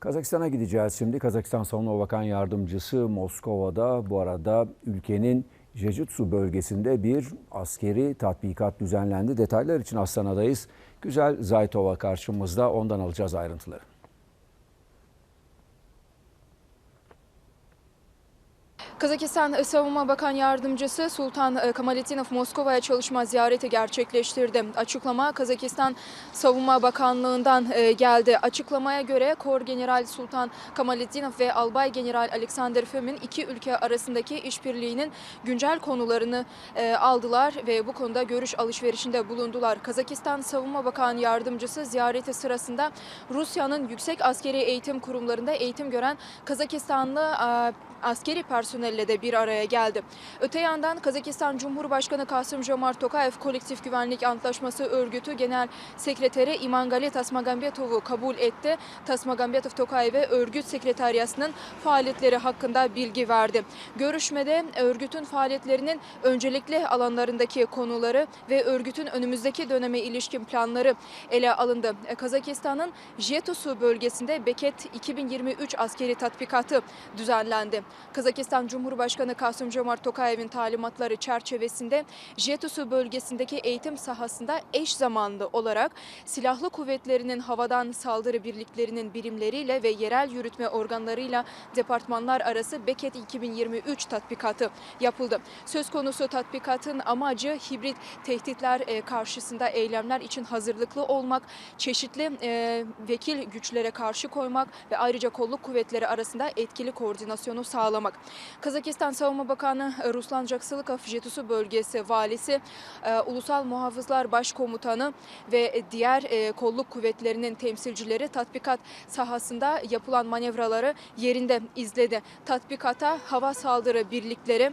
Kazakistan'a gideceğiz şimdi. Kazakistan Savunma Bakan Yardımcısı Moskova'da bu arada ülkenin Jejutsu bölgesinde bir askeri tatbikat düzenlendi. Detaylar için Astana'dayız. Güzel Zaytova karşımızda. Ondan alacağız ayrıntıları. Kazakistan Savunma Bakan Yardımcısı Sultan e, Kamaletdinov Moskova'ya çalışma ziyareti gerçekleştirdi. Açıklama Kazakistan Savunma Bakanlığı'ndan e, geldi. Açıklamaya göre Kor General Sultan Kamaletdinov ve Albay General Alexander Fömin iki ülke arasındaki işbirliğinin güncel konularını e, aldılar ve bu konuda görüş alışverişinde bulundular. Kazakistan Savunma Bakan Yardımcısı ziyareti sırasında Rusya'nın yüksek askeri eğitim kurumlarında eğitim gören Kazakistanlı askeri personelle de bir araya geldi. Öte yandan Kazakistan Cumhurbaşkanı Kasım Jomart Tokayev Kolektif Güvenlik Antlaşması Örgütü Genel Sekreteri İmangali Tasmagambetov'u kabul etti. Tasmagambetov Tokayev'e örgüt sekreteriyasının faaliyetleri hakkında bilgi verdi. Görüşmede örgütün faaliyetlerinin öncelikli alanlarındaki konuları ve örgütün önümüzdeki döneme ilişkin planları ele alındı. Kazakistan'ın Jetosu bölgesinde Beket 2023 askeri tatbikatı düzenlendi. Kazakistan Cumhurbaşkanı Kasım Jomart Tokayev'in talimatları çerçevesinde Jetosu bölgesindeki eğitim sahasında eş zamanlı olarak silahlı kuvvetlerinin havadan saldırı birliklerinin birimleriyle ve yerel yürütme organlarıyla departmanlar arası Beket 2023 tatbikatı yapıldı. Söz konusu tatbikatın amacı hibrit tehditler e, karşısında eylemler için hazırlıklı olmak, çeşitli e, vekil güçlere karşı koymak ve ayrıca kolluk kuvvetleri arasında etkili koordinasyonu sağlamak. Kazakistan Savunma Bakanı e, Ruslan Jaksılıkov, Jetosu bölgesi valisi, e, Ulusal Muhafızlar Başkomutanı ve diğer e, kolluk kuvvetlerinin temsilcileri tatbikat sahasında yapılan manevraları yerinde izledi. Tatbikata hava saldırı birlikleri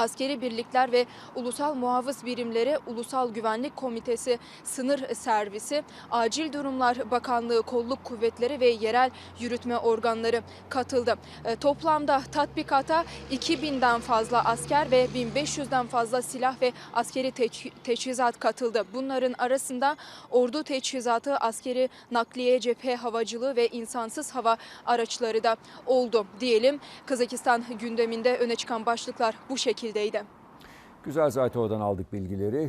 askeri birlikler ve ulusal muhafız birimleri, Ulusal Güvenlik Komitesi, Sınır Servisi, Acil Durumlar Bakanlığı Kolluk Kuvvetleri ve yerel yürütme organları katıldı. E, toplamda tatbikata 2000'den fazla asker ve 1500'den fazla silah ve askeri teç- teçhizat katıldı. Bunların arasında ordu teçhizatı, askeri nakliye, cephe havacılığı ve insansız hava araçları da oldu diyelim. Kazakistan gündeminde öne çıkan başlıklar bu şekildeydi. Güzel Zaytova'dan aldık bilgileri.